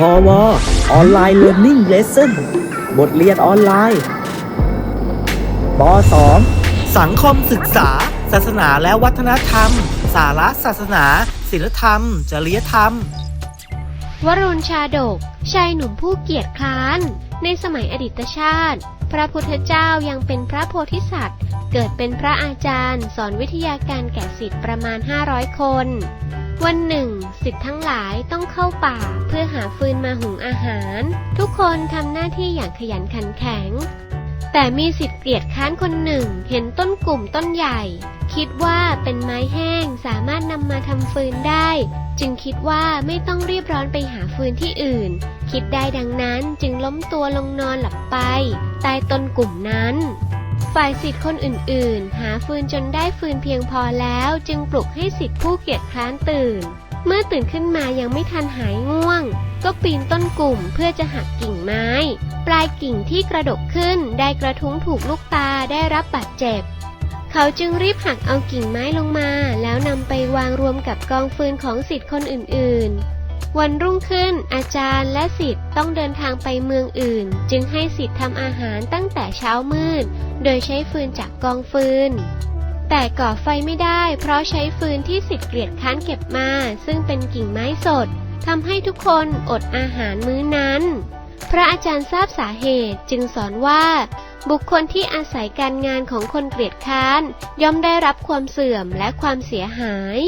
พอวออนไลน์เรียน i ิ g เลส s o n บทเรียนออนไลน์ป .2 สังคมศึกษา ศาสนาและวัฒนธรรม สาระศาสนา ศิลธรรม จริยธรรม วรุณชาดก ชายหนุ่มผู้เกียจคร้าน ในสมัยอดีตชาติ พระพุทธเจ้ายังเป็นพระโพธิสัตว์ เกิดเป็นพระอาจารย์ สอนวิทยาการแก่สิทธิ์ประมาณ 500 คน วันหนึ่งสิทธิ์ทั้งหลายต้องเข้าป่าเพื่อหาฟืนมาหุงอาหาร ทุกคนทำหน้าที่อย่างขยันขันแข็ง แต่มีสิทธิ์เกลียดค้านคนหนึ่งเห็นต้นกลุ่มต้นใหญ่ คิดว่าเป็นไม้แห้งสามารถนำมาทำฟืนได้ จึงคิดว่าไม่ต้องรีบร้อนไปหาฟืนที่อื่น คิดได้ดังนั้นจึงล้มตัวลงนอนหลับไปใต้ต้นกลุ่มนั้น ฝ่ายสิทธิ์คนอื่นๆ หาฟืนจนได้ฟืนเพียงพอแล้วจึงปลุกให้สิทธิ์ผู้เกียจคร้านตื่น เมื่อตื่นขึ้นมายังไม่ทันหายง่วง ก็ปีนต้นกลุ่มเพื่อจะหักกิ่งไม้ ปลายกิ่งที่กระดกขึ้นได้กระทุ้งถูกลูกตาได้รับบาดเจ็บ เขาจึงรีบหักเอากิ่งไม้ลงมา แล้วนำไปวางรวมกับกองฟืนของสิทธิ์คนอื่นๆ วันรุ่งขึ้นอาจารย์และสิทธิ์ต้องเดินทางไปเมืองอื่น จึงให้สิทธิ์ทำอาหารตั้งแต่เช้ามืด โดยใช้ฟืนจากกองฟืน แต่ก่อไฟไม่ได้ เพราะใช้ฟืนที่สิทธิ์เกลียดค้านเก็บมา ซึ่งเป็นกิ่งไม้สดทำให้ทุกคนอดอาหารมื้อนั้น พระอาจารย์ทราบสาเหตุจึงสอนว่า บุคคลที่อาศัยการงานของคนเกลียดค้าน ย่อมได้รับความเสื่อมและความเสียหาย